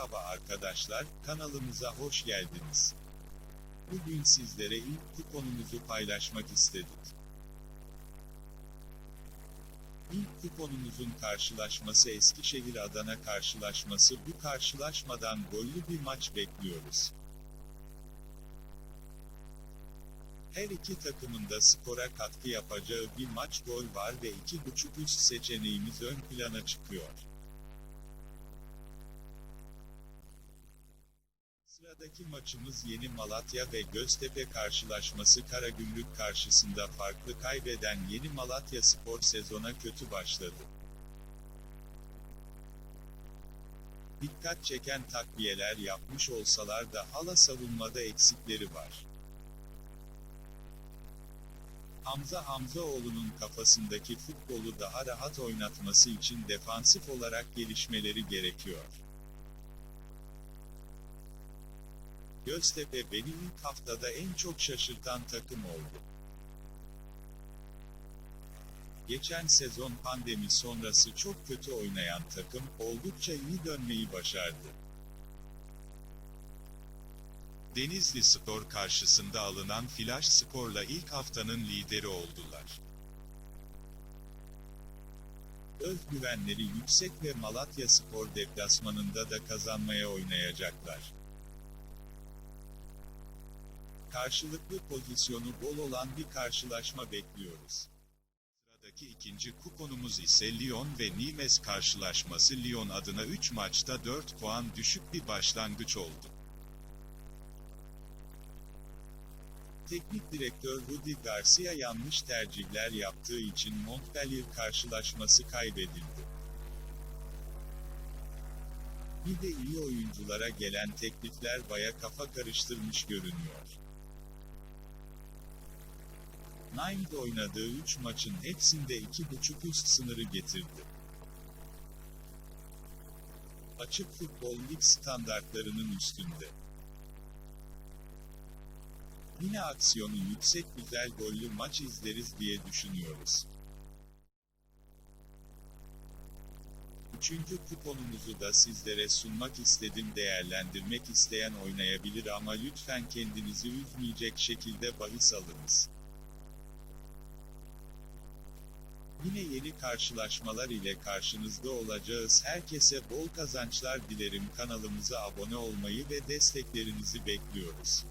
Merhaba arkadaşlar, kanalımıza hoş geldiniz. Bugün sizlere ilk kuponumuzu paylaşmak istedik. İlk kuponumuzun karşılaşması Eskişehir-Adana karşılaşması bu karşılaşmadan gollü bir maç bekliyoruz. Her iki takımın da skora katkı yapacağı bir maç gol var ve 2.5 üst seçeneğimiz ön plana çıkıyor. Sıradaki maçımız Yeni Malatya ve Göztepe karşılaşması Karagümrük karşısında farklı kaybeden Yeni Malatya Spor sezona kötü başladı. Dikkat çeken takviyeler yapmış olsalar da hala savunmada eksikleri var. Hamza Hamzaoğlu'nun kafasındaki futbolu daha rahat oynatması için defansif olarak gelişmeleri gerekiyor. Göztepe beni ilk haftada en çok şaşırtan takım oldu. Geçen sezon pandemi sonrası çok kötü oynayan takım, oldukça iyi dönmeyi başardı. Denizli Spor karşısında alınan flash skorla ilk haftanın lideri oldular. Özgüvenleri yüksek ve Malatya Spor deplasmanında da kazanmaya oynayacaklar. Karşılıklı pozisyonu bol olan bir karşılaşma bekliyoruz. Sıradaki ikinci kuponumuz ise Lyon ve Nimes karşılaşması Lyon adına 3 maçta 4 puan düşük bir başlangıç oldu. Teknik direktör Rudi Garcia yanlış tercihler yaptığı için Montpellier karşılaşması kaybedildi. Bir de iyi oyunculara gelen teklifler baya kafa karıştırmış görünüyor. Nimed oynadığı 3 maçın hepsinde 2.5 üst sınırı getirdi. Açık futbol lig standartlarının üstünde. Yine aksiyonu yüksek güzel gollü maç izleriz diye düşünüyoruz. Üçüncü kuponumuzu da sizlere sunmak istedim değerlendirmek isteyen oynayabilir ama lütfen kendinizi üzmeyecek şekilde bahis alınız. Yine yeni karşılaşmalar ile karşınızda olacağız. Herkese bol kazançlar dilerim. Kanalımıza abone olmayı ve desteklerinizi bekliyoruz.